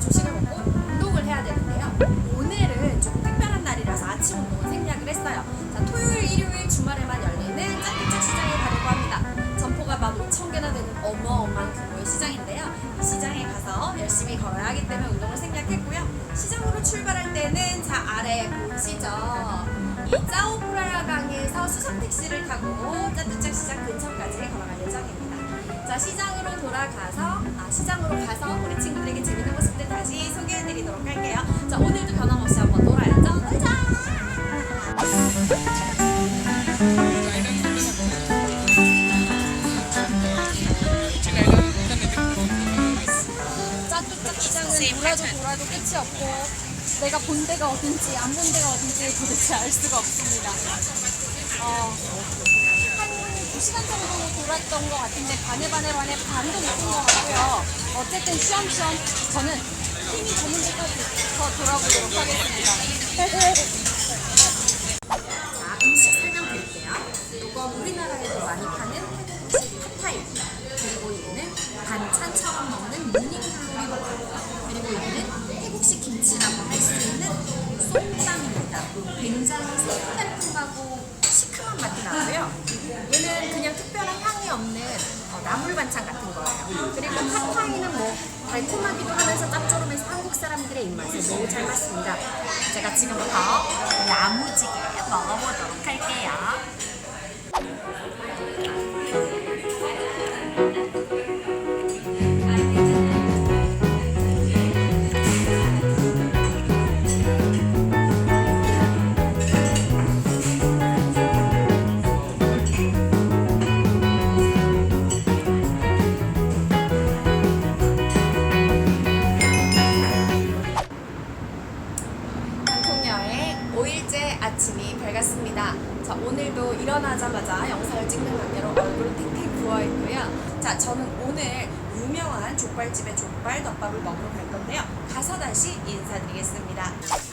조식을 먹고 운동을 해야 되는데요. 오늘은 좀 특별한 날이라서 아침 운동을 생략을 했어요. 자, 토요일, 일요일, 주말에만 열리는 짝짝짝 시장에 가려고 합니다. 점포가 막 5천 개나 되는 어마어마한 규모의 시장인데요. 이 시장에 가서 열심히 걸어야 하기 때문에 운동을 생략했고요. 시장으로 출발할 때는 자 아래 보시죠. 이 짜오프라야 강에서 수상 택시를 타고 짜뚜짝 시장 근처까지 걸어 시장으로 돌아가서 아 시장으로 가서 우리 친구들에게 재밌는 모습들 다시 소개해드리도록 할게요. 자 오늘도 변함없이 한번 놀아야죠. 놀자. 짜뚜짝 시장은 돌아도 돌아도 끝이 없고 내가 본 데가 어딘지 안 본 데가 어딘지 도대체 알 수가 없습니다. 어, 한 2시간 정도 돌았던 것 같은데 반에 반에 반에 반도 못본것 같고요. 어쨌든 쉬엄쉬엄 저는 힘이 되는 데까지 더 돌아보도록 하겠습니다. 자, 음식 설명드릴게요. 이거 우리나라에도 많이 파는 팟타이. 그리고 얘는 반찬처럼 먹는 모닝글로리 버거. 그리고 얘는 태국식 김치라고 할 수 있는 쏨땀입니다. 굉장히 새콤달콤하고 시큼한 맛이 나고요. 얘는 그냥 특별한 향이 없는 어, 나물 반찬 같은 거예요. 그리고 팟타이는 뭐 달콤하기도 하면서 짭조름해서 한국 사람들의 입맛에 매우 잘 맞습니다. 제가 지금부터 야무지게 먹어보도록 할게요. 5일째 아침이 밝았습니다. 자, 오늘도 일어나자마자 영상을 찍는 관계로 얼굴 탱탱 부어있고요. 자, 저는 오늘 유명한 족발집의 족발 덮밥을 먹으러 갈 건데요. 가서 다시 인사드리겠습니다.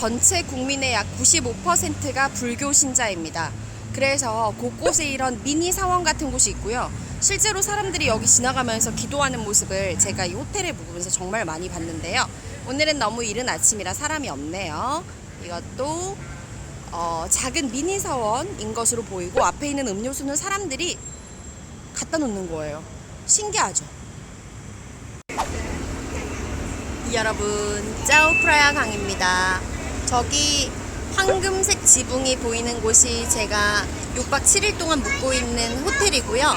전체 국민의 약 95%가 불교 신자입니다. 그래서 곳곳에 이런 미니 사원 같은 곳이 있고요. 실제로 사람들이 여기 지나가면서 기도하는 모습을 제가 이 호텔에 묵으면서 정말 많이 봤는데요. 오늘은 너무 이른 아침이라 사람이 없네요. 이것도 어, 작은 미니 사원인 것으로 보이고 앞에 있는 음료수는 사람들이 갖다 놓는 거예요. 신기하죠? 여러분 짜오프라야 강입니다. 저기 황금색 지붕이 보이는 곳이 제가 6박 7일 동안 묵고 있는 호텔이고요.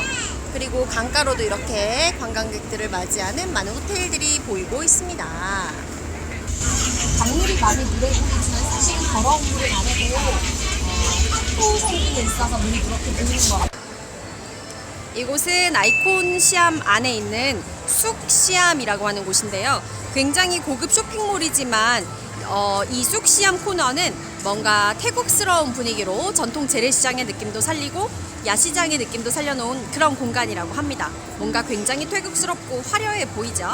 그리고 강가로도 이렇게 관광객들을 맞이하는 많은 호텔들이 보이고 있습니다. 강물이 많이 물에 보이지만 사실은 더러운 물은 아니고 항토 성분이 있어서 물이 그렇게 보이는 것 같아요. 이곳은 아이콘 시암 안에 있는 쑥 시암이라고 하는 곳인데요. 굉장히 고급 쇼핑몰이지만 어, 이 쑥 시암 코너는 뭔가 태국스러운 분위기로 전통 재래시장의 느낌도 살리고 야시장의 느낌도 살려놓은 그런 공간이라고 합니다. 뭔가 굉장히 태국스럽고 화려해 보이죠?